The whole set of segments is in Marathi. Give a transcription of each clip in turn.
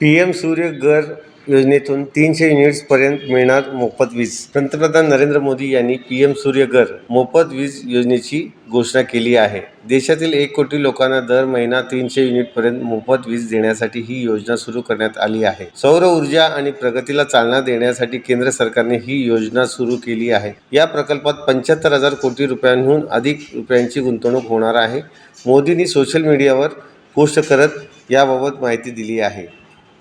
पी एम सूर्यघर योजनेतून तीनशे युनिट्सपर्यंत मिळणार मोफत वीज. पंतप्रधान नरेंद्र मोदी यांनी पी एम सूर्यघर मोफत वीज योजनेची घोषणा केली आहे. देशातील एक कोटी लोकांना दर महिना तीनशे युनिटपर्यंत मोफत वीज देण्यासाठी ही योजना सुरू करण्यात आली आहे. सौर ऊर्जा आणि प्रगतीला चालना देण्यासाठी केंद्र सरकारने ही योजना सुरू केली आहे. या प्रकल्पात पंच्याहत्तर हजार कोटी रुपयांहून अधिक रुपयांची गुंतवणूक होणार आहे. मोदींनी सोशल मीडियावर पोस्ट करत याबाबत माहिती दिली आहे.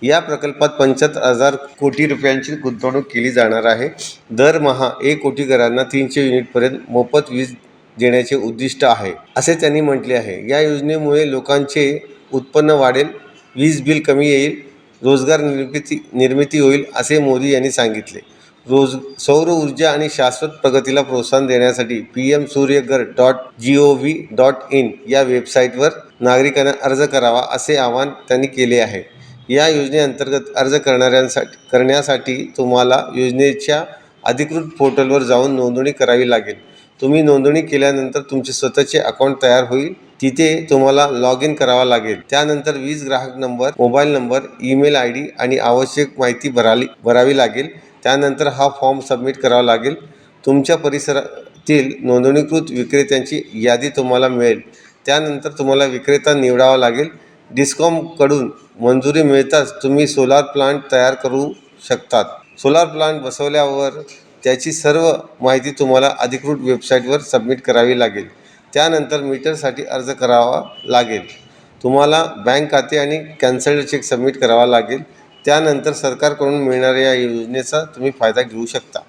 या प्रकल्पात पंच्याहत्तर हजार कोटी रुपयांची गुंतवणूक केली जाणार आहे. दरमहा एक कोटी घरांना तीनशे युनिटपर्यंत मोफत वीज देण्याचे उद्दिष्ट आहे असे त्यांनी म्हटले आहे. या योजनेमुळे लोकांचे उत्पन्न वाढेल वीज बिल कमी येईल रोजगार निर्मिती निर्मिती होईल असे मोदी यांनी सांगितले. रोज सौर ऊर्जा आणि शाश्वत प्रगतीला प्रोत्साहन देण्यासाठी P M Suryaghar dot G O V dot in या वेबसाईटवर नागरिकांना अर्ज करावा असे आवाहन त्यांनी केले आहे. या योजनेअंतर्गत अर्ज करणाऱ्यांसाठी करण्यासाठी तुम्हाला योजनेच्या अधिकृत पोर्टलवर जाऊन नोंदणी करावी लागेल. तुम्ही नोंदणी केल्यानंतर तुमचे स्वतःचे अकाउंट तयार होईल. तिथे तुम्हाला लॉग इन करावा लागेल. त्यानंतर वीज ग्राहक number mobile number email I D आणि आवश्यक माहिती भराली भरावी लागेल. त्यानंतर हा फॉर्म सबमिट करावा लागेल. तुमच्या परिसरातील नोंदणीकृत विक्रेत्यांची यादी तुम्हाला मिळेल. त्यानंतर तुम्हाला विक्रेता निवडावा लागेल. डिस्कॉमकडून मंजुरी मिळताच तुम्ही सोलार प्लांट तयार करू शकतात. सोलार प्लांट बसवल्यावर त्याची सर्व माहिती तुम्हाला अधिकृत वेबसाईटवर सबमिट करावी लागेल. त्यानंतर मीटरसाठी अर्ज करावा लागेल. तुम्हाला बँक खाते आणि कॅन्सल्ड चेक सबमिट करावा लागेल. त्यानंतर सरकारकडून मिळणाऱ्या या योजनेचा तुम्ही फायदा घेऊ शकता.